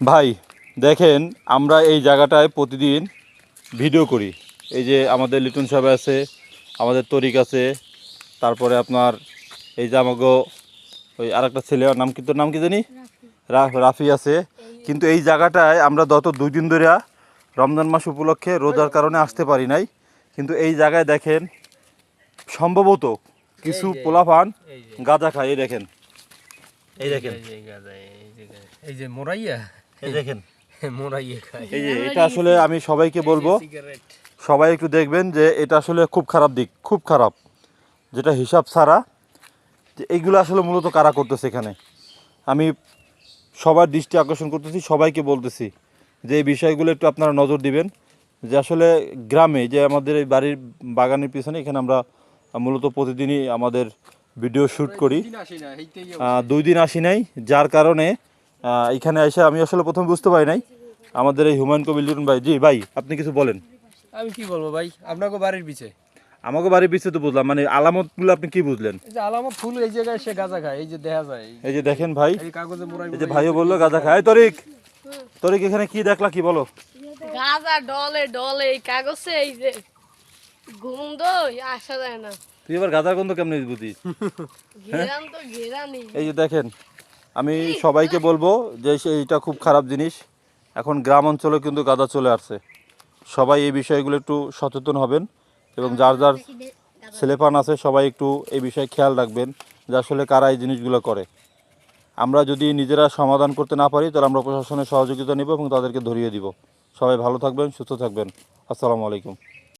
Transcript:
ভাই দেখেন আমরা এই জায়গাটায় প্রতিদিন ভিডিও করি। এই যে আমাদের লিটন সাহেব আছে আমাদের তরিক আছে তারপরে আপনার এই যে আমাকে ওই আরেকটা ছেলে ওর নাম কি তোর নাম কি জানি? রাফি। আছে। কিন্তু এই জায়গাটায় আমরা গত দুই দিন ধরে রমজান মাস উপলক্ষে রোজার কারণে আসতে পারি নাই। কিন্তু এই জায়গায় দেখেন সম্ভবত কিছু যে গাঁজা খায় এই দেখেন। এই দেখেন এই যে মোরাইয়া। দেখেন। এই যে এটা আসলে আমি সবাইকে বলব সবাই একটু দেখবেন যে এটা আসলে খুব খারাপ দিক খুব খারাপ। যেটা হিসাব ছাড়া যে এইগুলো আসলে মূলত কারা করতেছে এখানে? আমি সবার দৃষ্টি আকর্ষণ করতেছি সবাইকে বলতেছি যে এই বিষয়গুলো একটু আপনারা নজর দিবেন। যে আসলে গ্রামে যে আমাদের এই বাড়ির বাগানের পিছনে এখানে আমরা মূলত প্রতিদিনই আমাদের ভিডিও শ্যুট করি। আহ, দুই দিন আসি নাই যার কারণে এখানে এসে আমি আসলে প্রথম বুঝতে পারি নাই। আমাদের এই হুমায়ুন কবির লিটন ভাই। জি ভাই আপনি কিছু বলেন। আমি কি বলব ভাই? আপনাকে বাড়ির পিছে। আমাকে বাড়ির পিছিয়ে তো বুঝলাম। মানে আলামতগুলো আপনি কি বুঝলেন? যে আলামত ফুল এই জায়গায় সে গাঁজা খায় এই যে দেখা যায়। এই- এই যে দেখেন ভাই এই কাগজে মোড়াই এই যে ভাইও বলল গাঁজা খায়। তরিক তরিক এখানে কি দেখলা কি বলো? গাজা ডলে ডলে এই কাগজে এই যে গন্ধ আসা যায় না। তুই এবার গাঁজার গন্ধ কেমন বুঝিস? ঘেরান তো ঘেরানি এই যে দেখেন আমি সবাইকে বলব যে এইটা খুব খারাপ জিনিস। এখন গ্রাম অঞ্চলে কিন্তু গাঁজা চলে আসছে। সবাই এই বিষয়গুলো একটু সচেতন হবেন এবং যার যার ছেলেপান আছে, সবাই একটু এই বিষয়ে খেয়াল রাখবেন যে আসলে কারা এই জিনিসগুলো করে। আমরা যদি নিজেরা সমাধান করতে না পারি, তাহলে আমরা প্রশাসনের সহযোগিতা নেব এবং তাদেরকে ধরিয়ে দিব। সবাই ভালো থাকবেন, সুস্থ থাকবেন। আসসালামু আলাইকুম।